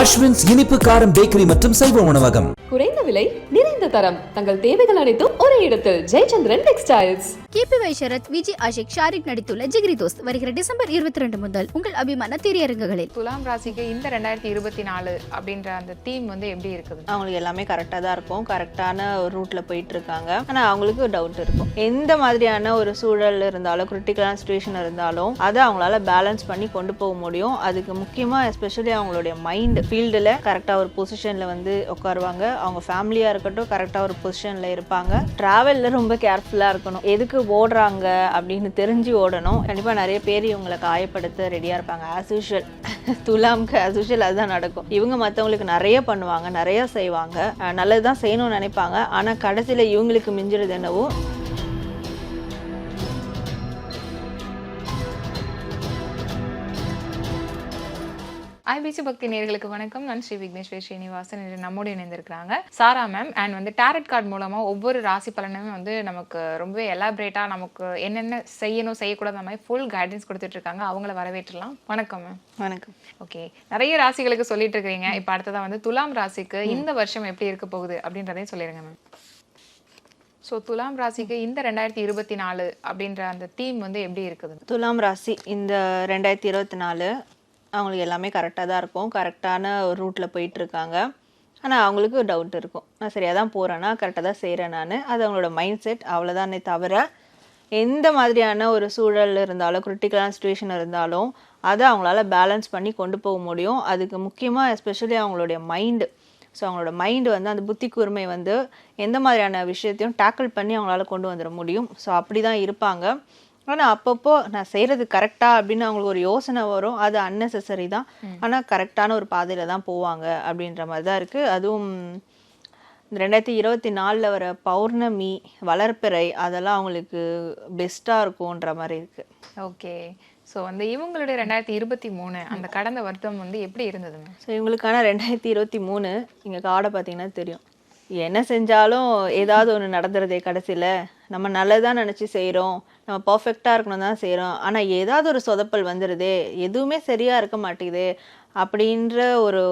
அஸ்வின்ஸ் இனிப்பு காரம் பேக்கரி மற்றும் சைவ உணவகம். குறைந்த தரம். தங்கள் தேவைகள் அனைத்தும் ஒரே இடத்தில். ஜெயச்சந்திரன் டெக்ஸ்டைல்ஸ் கீர்த்தி வைஷரத் விஜய் ஆஷிக் ஷாரிக் நடித்துள்ள ஜிகிரி தோஸ்த் வருகிற டிசம்பர் இருபத்தி ரெண்டு முதல் உங்கள் அபிமான திரையரங்குகளில். துலாம் ராசிக்கு இந்த ரெண்டாயிரத்தி இருபத்தி நாலு அப்படின்ற அந்த தீம் வந்து எப்படி இருக்குது? அவங்களுக்கு எல்லாமே கரெக்டாக தான் இருக்கும். கரெக்டான ஒரு ரூட்டில் போயிட்டு இருக்காங்க. ஆனால் அவங்களுக்கு டவுட் இருக்கும். எந்த மாதிரியான ஒரு சூழல் இருந்தாலும் கிரிட்டிக்கலான சுச்சுவேஷன் இருந்தாலும் அதை அவங்களால பேலன்ஸ் பண்ணி கொண்டு போக முடியும். அதுக்கு முக்கியமாக எஸ்பெஷலி அவங்களுடைய மைண்ட் ஃபீல்டில் கரெக்டாக ஒரு பொசிஷனில் வந்து உட்காருவாங்க. அவங்க ஃபேமிலியாக இருக்கட்டும் கரெக்டாக ஒரு பொசிஷனில் இருப்பாங்க. ட்ராவலில் ரொம்ப கேர்ஃபுல்லாக இருக்கணும். எதுக்கு ஓடுறாங்க அப்படின்னு தெரிஞ்சு ஓடணும். கண்டிப்பாக நிறைய பேர் இவங்களை காயப்படுத்த ரெடியாக இருப்பாங்க. ஆஸ் யூஷுவல் துலாம்க்கு ஆஸ் யூஷுவல் அதுதான் நடக்கும். இவங்க மற்றவங்களுக்கு நிறைய பண்ணுவாங்க நிறைய செய்வாங்க. நல்லது தான் செய்யணும்னு நினைப்பாங்க. ஆனால் கடைசியில் இவங்களுக்கு மிஞ்சுறது என்னவோ ஐபிசி பக்தி நேர்களுக்கு வணக்கம். நான் ஸ்ரீ விக்னேஸ்வர் ஸ்ரீனிவாசன். இன்று நம்மோடு இணைந்திருக்கிறாங்க சாரா மேம் அண்ட் வந்து டேரட் கார்டு மூலமா ஒவ்வொரு ராசி பலனுமே வந்து நமக்கு ரொம்பவே எலாபரேட்டா நமக்கு என்னென்ன செய்யணும் செய்யக்கூடாது மாதிரி ஃபுல் கைடன்ஸ் கொடுத்துட்டு இருக்காங்க. அவங்கள வரவேற்றலாம். வணக்கம் மேம் வணக்கம். ஓகே நிறைய ராசிகளுக்கு சொல்லிட்டு இருக்கீங்க இப்போ அடுத்ததா வந்து துலாம் ராசிக்கு இந்த வருஷம் எப்படி இருக்க போகுது அப்படின்றதையும் சொல்லிடுங்க மேம் ஸோ துலாம் ராசிக்கு இந்த ரெண்டாயிரத்தி இருபத்தி நாலு அப்படின்ற அந்த தீம் வந்து எப்படி இருக்குது? துலாம் ராசி இந்த ரெண்டாயிரத்தி இருபத்தி நாலு அவங்களுக்கு எல்லாமே கரெக்டாக தான் இருக்கும். கரெக்டான ஒரு ரூட்டில் போயிட்டுருக்காங்க ஆனால் அவங்களுக்கு டவுட் இருக்கும். நான் சரியாக தான் போகிறேன்னா கரெக்டாக தான் செய்கிறேன் நான். அது அவங்களோட மைண்ட் செட் அவ்வளோதானே தவிர எந்த மாதிரியான ஒரு சூழல் இருந்தாலும் கிரிட்டிக்கலான சுச்சுவேஷன் இருந்தாலும் அதை அவங்களால பேலன்ஸ் பண்ணி கொண்டு போக முடியும். அதுக்கு முக்கியமாக எஸ்பெஷலி அவங்களுடைய மைண்டு ஸோ அவங்களோட மைண்டு வந்து அந்த புத்தி கூர்மை வந்து எந்த மாதிரியான விஷயத்தையும் டேக்கிள் பண்ணி அவங்களால கொண்டு வந்துட முடியும். ஸோ அப்படி தான் இருப்பாங்க. ஆனால் அப்பப்போ நான் செய்கிறது கரெக்டா அப்படின்னு அவங்களுக்கு ஒரு யோசனை வரும். அது அன்னெசரி தான். ஆனால் கரெக்டான ஒரு பாதையில் தான் போவாங்க அப்படின்ற மாதிரி தான் இருக்குது அதுவும் இந்த ரெண்டாயிரத்தி இருபத்தி நாலில் வர பௌர்ணமி வளர்ப்பிறை அதெல்லாம் அவங்களுக்கு பெஸ்ட்டாக இருக்கும்ன்ற மாதிரி இருக்குது ஓகே. ஸோ வந்து இவங்களுடைய ரெண்டாயிரத்தி இருபத்தி மூணு அந்த கடந்த வருடம் வந்து எப்படி இருந்தது மேம் ஸோ இவங்களுக்கான ரெண்டாயிரத்தி இருபத்தி மூணு இங்கே காடை பார்த்தீங்கன்னா தெரியும். என்ன செஞ்சாலும் ஏதாவது ஒன்று நடந்துருதே கடைசியில். நம்ம நல்லதாக நினச்சி செய்கிறோம் நம்ம பர்ஃபெக்டாக இருக்கணும் தான் செய்கிறோம் ஆனால் ஏதாவது ஒரு சொதப்பல் வந்துடுதே எதுவுமே சரியாக இருக்க மாட்டேங்குது. அப்படின்ற ஒரு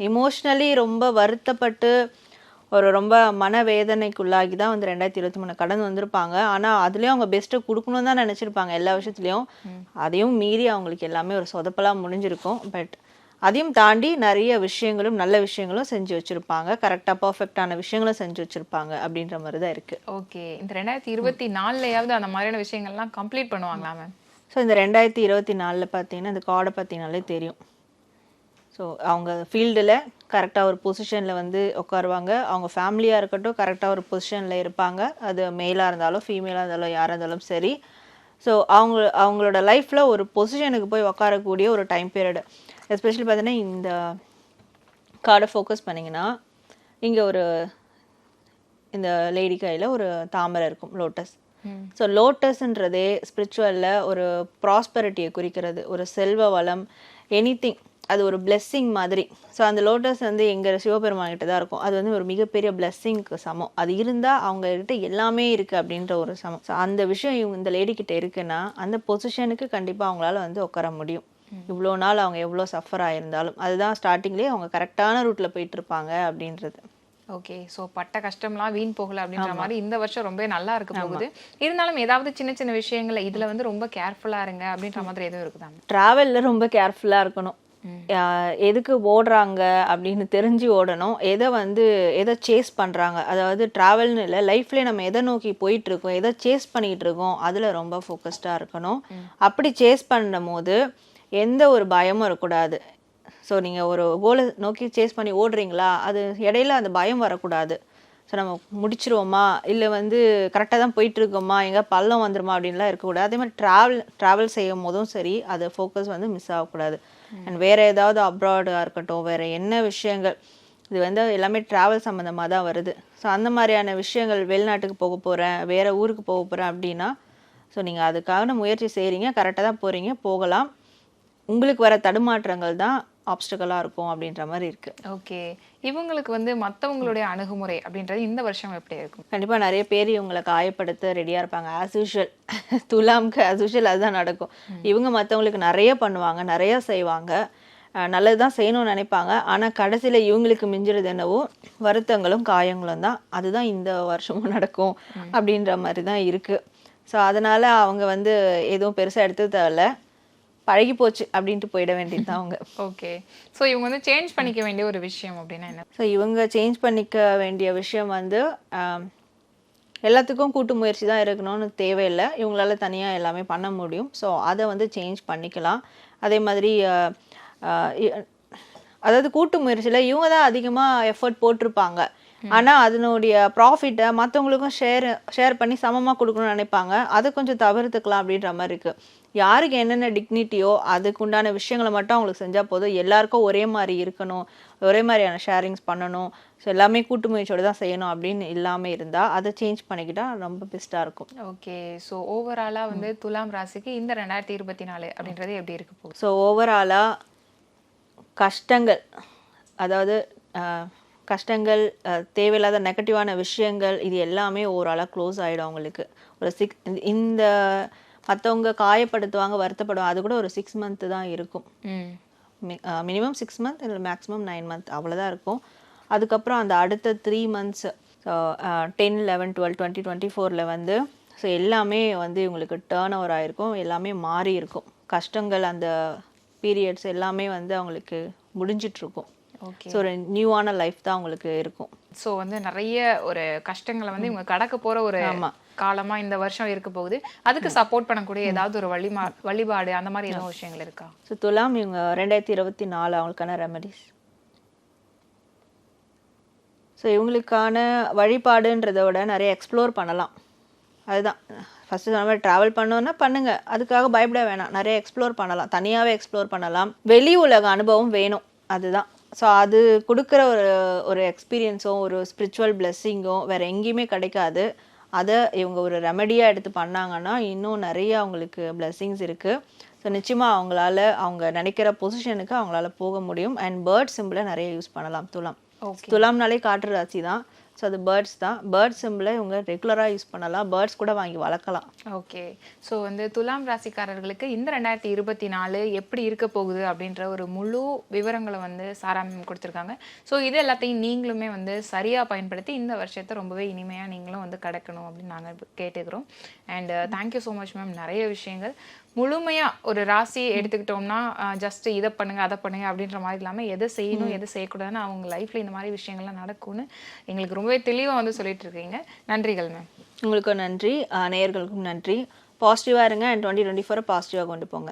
எமோஷ்னலி ரொம்ப வருத்தப்பட்டு ஒரு ரொம்ப மனவேதனைக்குள்ளாகி தான் வந்து ரெண்டாயிரத்தி இருபத்தி மூணு கடந்து வந்திருப்பாங்க. ஆனால் அதுலேயும் அவங்க பெஸ்ட்டை கொடுக்கணும் தான் நினச்சிருப்பாங்க எல்லா விஷயத்துலையும். அதையும் மீறி அவங்களுக்கு எல்லாமே ஒரு சொதப்பலாக முடிஞ்சிருக்கும். பட் அதையும் தாண்டி நிறைய விஷயங்களும் நல்ல விஷயங்களும் செஞ்சு வச்சுருப்பாங்க. கரெக்டாக பர்ஃபெக்டான விஷயங்களும் செஞ்சு வச்சுருப்பாங்க அப்படின்ற மாதிரி தான் இருக்குது ஓகே இந்த ரெண்டாயிரத்தி இருபத்தி நாலுலயாவது அந்த மாதிரியான விஷயங்கள்லாம் கம்ப்ளீட் பண்ணுவாங்களா மேம் ஸோ இந்த ரெண்டாயிரத்தி இருபத்தி நாலில் பார்த்தீங்கன்னா இந்த கார்டை பார்த்தீங்கனாலே தெரியும். ஸோ அவங்க ஃபீல்டில் கரெக்டாக ஒரு பொசிஷனில் வந்து உட்காருவாங்க. அவங்க ஃபேமிலியாக இருக்கட்டும் கரெக்டாக ஒரு பொசிஷனில் இருப்பாங்க. அது மேலாக இருந்தாலும் ஃபீமேலாக இருந்தாலும் யாராக இருந்தாலும் சரி. ஸோ அவங்க அவங்களோட லைஃப்பில் ஒரு பொசிஷனுக்கு போய் உட்காரக்கூடிய ஒரு டைம் பீரியடு எஸ்பெஷலி பார்த்தீங்கன்னா இந்த கார்டை ஃபோக்கஸ் பண்ணிங்கன்னா இங்கே ஒரு இந்த லேடி கையில் ஒரு தாமரை இருக்கும் லோட்டஸ் ஸோ லோட்டஸ்ன்றதே ஸ்பிரிச்சுவலில் ஒரு ப்ராஸ்பரிட்டியை குறிக்கிறது ஒரு செல்வ வளம் எனிதிங் அது ஒரு blessing மாதிரி. ஸோ அந்த லோட்டஸ் வந்து எங்கள் சிவபெருமான் கிட்ட தான் இருக்கும். அது வந்து ஒரு மிகப்பெரிய பிளெஸ்ஸிங்க்கு சமம். அது இருந்தால் அவங்க கிட்ட எல்லாமே இருக்குது அப்படின்ற ஒரு சமம். ஸோ அந்த விஷயம் இவங்க இந்த லேடி கிட்ட இருக்குன்னா அந்த பொசிஷனுக்கு கண்டிப்பாக அவங்களால வந்து உட்கார முடியும். இவ்வளோ நாள் அவங்க எவ்வளோ சஃபர் ஆயிருந்தாலும் அதுதான் ஸ்டார்டிங்லேயே அவங்க கரெக்டான ரூட்டில் போயிட்டு இருப்பாங்க அப்படின்றது. ஓகே ஸோ பட்ட கஷ்டம்லாம் வீண் போகல அப்படின்ற மாதிரி இந்த வருஷம் ரொம்ப நல்லா இருக்க போகுது. இருந்தாலும் ஏதாவது சின்ன சின்ன விஷயங்கள்ல இதுல வந்து ரொம்ப கேர்ஃபுல்லா இருங்க அப்படின்ற மாதிரி எதுவும் இருக்குதா? ட்ராவலில் ரொம்ப கேர்ஃபுல்லாக இருக்கணும். எதுக்கு ஓடுறாங்க அப்படின்னு தெரிஞ்சு ஓடணும். எதை வந்து எதை சேஸ் பண்ணுறாங்க அதாவது ட்ராவல்னு இல்லை லைஃப்லேயே நம்ம எதை நோக்கி போயிட்டு இருக்கோம் எதை சேஸ் பண்ணிட்டு இருக்கோம் அதில் ரொம்ப ஃபோக்கஸ்டாக இருக்கணும். அப்படி சேஸ் பண்ணும் போது எந்த ஒரு பயமும் இருக்கக்கூடாது ஸோ நீங்கள் ஒரு கோலை நோக்கி சேஸ் பண்ணி ஓடுறீங்களா? அது இடையில அந்த பயம் வரக்கூடாது. ஸோ நம்ம முடிச்சிருவோமா? இல்லை வந்து கரெக்டாக தான் போயிட்டுருக்கோமா? எங்கே பள்ளம் வந்துருமா? அப்படின்லாம் இருக்கக்கூடாது. அதே மாதிரி ட்ராவல் ட்ராவல் செய்யும் போதும் சரி அது ஃபோக்கஸ் வந்து மிஸ் ஆகக்கூடாது. அண்ட் வேறு ஏதாவது அப்ராடாக இருக்கட்டும் வேறு என்ன விஷயங்கள் இது வந்து எல்லாமே ட்ராவல் சம்மந்தமாக தான் வருது. ஸோ அந்த மாதிரியான விஷயங்கள் வெளிநாட்டுக்கு போக போகிறேன் வேறு ஊருக்கு போக போகிறேன் அப்படின்னா ஸோ நீங்கள் அதுக்கான முயற்சி செய்கிறீங்க கரெக்டாக தான் போகிறீங்க போகலாம். உங்களுக்கு வர தடுமாற்றங்கள் தான் ஆப்ஸ்டக்கலாக இருக்கும் அப்படின்ற மாதிரி இருக்குது ஓகே இவங்களுக்கு வந்து மத்தவங்களுடைய அணுகுமுறை அப்படின்றது இந்த வருஷம் எப்படி இருக்கும்? கண்டிப்பாக நிறைய பேர் இவங்களை காயப்படுத்த ரெடியாக இருப்பாங்க. ஆஸ் யூஷுவல் துலாம்க்கு ஆஸ் யூஷுவல் அதுதான் நடக்கும். இவங்க மற்றவங்களுக்கு நிறைய பண்ணுவாங்க நிறைய செய்வாங்க. நல்லது தான் செய்யணும்னு நினைப்பாங்க. ஆனால் கடைசியில் இவங்களுக்கு மிஞ்சுறது என்னவோ வருத்தங்களும் காயங்களும் தான். அதுதான் இந்த வருஷமும் நடக்கும் அப்படின்ற மாதிரி தான் இருக்குது ஸோ அதனால் அவங்க வந்து எதுவும் பெருசாக எடுத்து தேவையில்ல பழகி போச்சு அப்படின்ட்டு போயிட வேண்டியது தான் அவங்க. ஓகே ஸோ இவங்க வந்து சேஞ்ச் பண்ணிக்க வேண்டிய ஒரு விஷயம் அப்படின்னா என்ன? ஸோ இவங்க சேஞ்ச் பண்ணிக்க வேண்டிய விஷயம் வந்து ஆம், எல்லாத்துக்கும் கூட்டு முயற்சி தான் இருக்கணும்னு தேவையில்லை. இவங்களால தனியாக எல்லாமே பண்ண முடியும். ஸோ அதை வந்து சேஞ்ச் பண்ணிக்கலாம். அதே மாதிரி ஆ, இ- அதாவது கூட்டு முயற்சியில் இவங்க தான் அதிகமாக எஃபர்ட் போட்டிருப்பாங்க. ஆனால் அதனுடைய ப்ராஃபிட்டை மற்றவங்களுக்கும் ஷேர் ஷேர் பண்ணி சமமாக கொடுக்கணும்னு நினைப்பாங்க. அதை கொஞ்சம் தவிர்த்துக்கலாம் அப்படின்ற மாதிரி இருக்குது யாருக்கு என்னென்ன டிக்னிட்டியோ அதுக்குண்டான விஷயங்களை மட்டும் அவங்களுக்கு செஞ்சால் போதும். எல்லாருக்கும் ஒரே மாதிரி இருக்கணும் ஒரே மாதிரியான ஷேரிங்ஸ் பண்ணணும். ஸோ எல்லாமே கூட்டு முயற்சியோட தான் செய்யணும் அப்படின்னு இல்லாமல் இருந்தால் அதை சேஞ்ச் பண்ணிக்கிட்டா ரொம்ப பெஸ்ட்டாக இருக்கும். ஓகே ஸோ ஓவராலாக வந்து துலாம் ராசிக்கு இந்த ரெண்டாயிரத்தி இருபத்தி நாலு அப்படின்றது எப்படி இருக்க போகுது? ஸோ ஓவராலாக கஷ்டங்கள் அதாவது கஷ்டங்கள் தேவையில்லாத நெகட்டிவான விஷயங்கள் இது எல்லாமே ஓவராலாக க்ளோஸ் ஆகிடும் அவங்களுக்கு. ஒரு சிக்ஸ் இந்த மற்றவங்க காயப்படுத்துவாங்க வருத்தப்படுவாங்க அது கூட ஒரு சிக்ஸ் மந்த்து தான் இருக்கும். மினிமம் சிக்ஸ் மந்த் இல்லை மேக்ஸிமம் நைன் மந்த் அவ்வளோதான் இருக்கும். அதுக்கப்புறம் அந்த அடுத்த three months ten eleven twelve twenty twenty ஃபோரில் வந்து ஸோ எல்லாமே வந்து இவங்களுக்கு டேர்ன் ஓவர் ஆகிருக்கும் எல்லாமே மாறி இருக்கும். கஷ்டங்கள் அந்த பீரியட்ஸ் எல்லாமே வந்து அவங்களுக்கு முடிஞ்சிட்ருக்கும். ஓகே ஸோ ஒரு நியூவான லைஃப் தான் அவங்களுக்கு இருக்கும். ஸோ வந்து நிறைய ஒரு கஷ்டங்களை வந்து இவங்க கடக்க போற ஒரு ஆமா. காலமா இந்த வருஷம் இருக்க போகுது. அதுக்கு சப்போர்ட் பண்ணக்கூடிய ஏதாவது ஒரு வழிமா வழிபாடு அந்த மாதிரி எதுவும் விஷயங்கள் இருக்கா? ஸோ துலாம் இவங்க ரெண்டாயிரத்தி இருபத்தி நாலு அவங்களுக்கான ரெமடிஸ் ஸோ இவங்களுக்கான வழிபாடுன்றதை விட நிறைய எக்ஸ்ப்ளோர் பண்ணலாம். அதுதான். ஃபஸ்ட்டு மாதிரி ட்ராவல் பண்ணோன்னா பண்ணுங்க. அதுக்காக பயப்பட வேணாம். நிறைய எக்ஸ்ப்ளோர் பண்ணலாம். தனியாகவே எக்ஸ்ப்ளோர் பண்ணலாம். வெளி உலக அனுபவம் வேணும். அதுதான். ஸோ அது கொடுக்குற ஒரு ஒரு எக்ஸ்பீரியன்ஸும் ஒரு ஸ்பிரிச்சுவல் பிளெஸ்ஸிங்கும் வேறு எங்கேயுமே கிடைக்காது. அதை இவங்க ஒரு ரெமடியாக எடுத்து பண்ணாங்கன்னா இன்னும் நிறைய அவங்களுக்கு பிளெஸ்ஸிங்ஸ் இருக்குது ஸோ நிச்சயமாக அவங்களால அவங்க நினைக்கிற பொசிஷனுக்கு அவங்களால போக முடியும். அண்ட் பேர்ட் சிம்பிளை நிறைய யூஸ் பண்ணலாம். துலாம். துலாம்னாலே காற்று ராசி தான் ஸோ அது பேர்ட்ஸ் தான். பேர்ட் சிம்பிளை இவங்க ரெகுலராக யூஸ் பண்ணலாம். பேர்ட்ஸ் கூட வாங்கி வளர்க்கலாம். ஓகே ஸோ வந்து துலாம் ராசிக்காரர்களுக்கு இந்த ரெண்டாயிரத்தி இருபத்தி நாலு எப்படி இருக்க போகுது அப்படின்ற ஒரு முழு விவரங்களை வந்து சாரா மேம் கொடுத்துருக்காங்க. ஸோ இது எல்லாத்தையும் நீங்களுமே வந்து சரியாக பயன்படுத்தி இந்த வருஷத்தை ரொம்பவே இனிமையாக நீங்களும் வந்து கடக்கணும் அப்படின்னு நாங்கள் கேட்டுக்கிறோம். And thank you so much ma'am நிறைய விஷயங்கள். முழுமையாக ஒரு ராசி எடுத்துக்கிட்டோம்னா ஜஸ்ட் இதை பண்ணுங்க அதை பண்ணுங்க அப்படின்ற மாதிரி இல்லாமல் எதை செய்யணும் எதை செய்யக்கூடாதுன்னு அவங்க லைஃப்பில் இந்த மாதிரி விஷயங்கள்லாம் நடக்கும்னு எங்களுக்கு ரொம்பவே தெளிவாக வந்து சொல்லிட்டு இருக்கீங்க. நன்றிகள் மேம் உங்களுக்கும் நன்றி நேயர்களுக்கும் நன்றி. பாசிட்டிவாக இருங்க அண்ட் டுவெண்ட்டி டுவெண்ட்டி ஃபோரை பாசிட்டிவாக கொண்டு போங்க.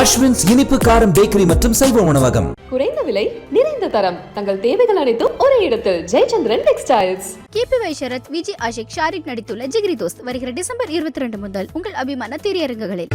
அஸ்வின்ஸ் இனிப்பு காரம் பேக்கரி மற்றும் சைவ உணவகம். குறைந்த விலை நிறைந்த தரம். தங்கள் தேவைகள் அனைத்தும் ஒரே இடத்தில். ஜெயச்சந்திரன் டெக்ஸ்டைல்ஸ். கிபி வை சரத் விஜய் ஆஷிக் ஷாரிக் நடித்துள்ள ஜிகிரி தோஸ்த் வருகிற டிசம்பர் இருபத்தி ரெண்டு முதல் உங்கள் அபிமான திரையரங்குகளில்.